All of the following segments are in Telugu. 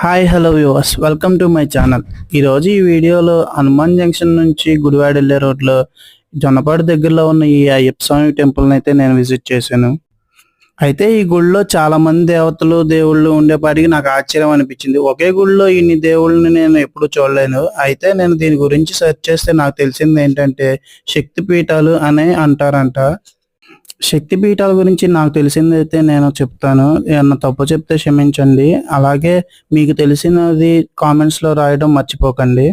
Hi hello viewers. Welcome to my channel. ఈరోజు ఈ వీడియోలో హనుమాన్ జంక్షన్ నుంచి గుడివాడ వెళ్ళే రోడ్లో జొన్నపాడు దగ్గరలో ఉన్న ఈ అయ్యప్ప స్వామి టెంపుల్ని అయితే నేను విజిట్ చేశాను. అయితే ఈ గుడిలో చాలా మంది దేవతలు దేవుళ్ళు ఉండేపాటికి నాకు ఆశ్చర్యం అనిపించింది. ఒకే గుడిలో ఇన్ని దేవుళ్ళని నేను ఎప్పుడు చూడలేను. అయితే నేను దీని గురించి సెర్చ్ చేస్తే నాకు తెలిసింది ఏంటంటే శక్తి పీఠాలు అనే అంటారంట. శక్తి పీఠాల గురించి నాకు తెలిసింది అయితే నేను చెప్తాను. ఏమన్నా తప్పు చెప్తే క్షమించండి. అలాగే మీకు తెలిసినది కామెంట్స్లో రాయడం మర్చిపోకండి.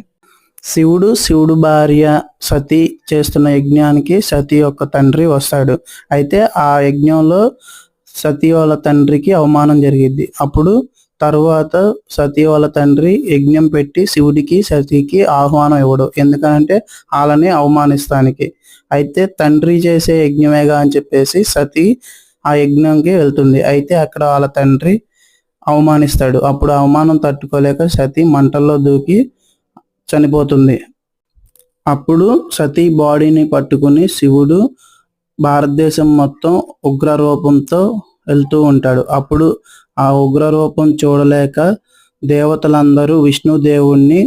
శివుడు శివుడు భార్య సతి చేస్తున్న యజ్ఞానికి సతి యొక్క తండ్రి వస్తాడు. అయితే ఆ యజ్ఞంలో సతీ వాళ్ళ తండ్రికి అవమానం జరిగింది అప్పుడు తరువాత సతీ వాళ్ళ తండ్రి యజ్ఞం పెట్టి శివుడికి సతీకి ఆహ్వానం ఇవ్వడు. ఎందుకంటే వాళ్ళని అవమానిస్తానికి. అయితే తండ్రి చేసే యజ్ఞమేగా అని చెప్పేసి సతీ ఆ యజ్ఞంకి వెళ్తుంది. అయితే అక్కడ వాళ్ళ తండ్రి అవమానిస్తాడు. అప్పుడు అవమానం తట్టుకోలేక సతీ మంటల్లో దూకి చనిపోతుంది. అప్పుడు సతీ బాడీని పట్టుకుని శివుడు భారతదేశం మొత్తం ఉగ్ర రూపంతో వెళ్తూ ఉంటాడు. అప్పుడు ఆ ఉగ్ర రూపం చూడలేక దేవతలందరూ విష్ణుదేవుణ్ణి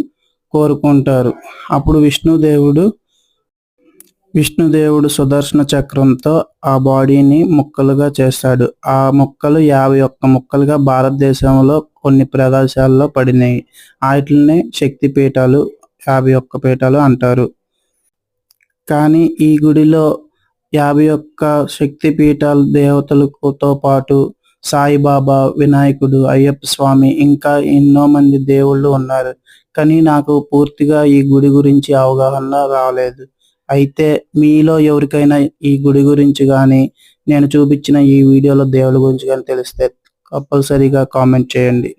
కోరుకుంటారు. అప్పుడు విష్ణుదేవుడు విష్ణుదేవుడు సుదర్శన చక్రంతో ఆ బాడీని ముక్కలుగా చేస్తాడు. ఆ ముక్కలు యాభై ఒక్క ముక్కలుగా భారతదేశంలో కొన్ని ప్రదేశాల్లో పడినాయి. వాటిని శక్తి పీఠాలు యాభై ఒక్క పీఠాలు అంటారు. కానీ ఈ గుడిలో యాభై ఒక్క శక్తి పీఠాలు దేవతలతో పాటు సాయిబాబా వినాయకుడు అయ్యప్ప స్వామి ఇంకా ఎన్నో మంది దేవుళ్ళు ఉన్నారు. కానీ నాకు పూర్తిగా ఈ గుడి గురించి అవగాహన రాలేదు. అయితే మీలో ఎవరికైనా ఈ గుడి గురించి కానీ నేను చూపించిన ఈ వీడియోలో దేవుడి గురించి కానీ తెలిస్తే కంపల్సరీగా కామెంట్ చేయండి.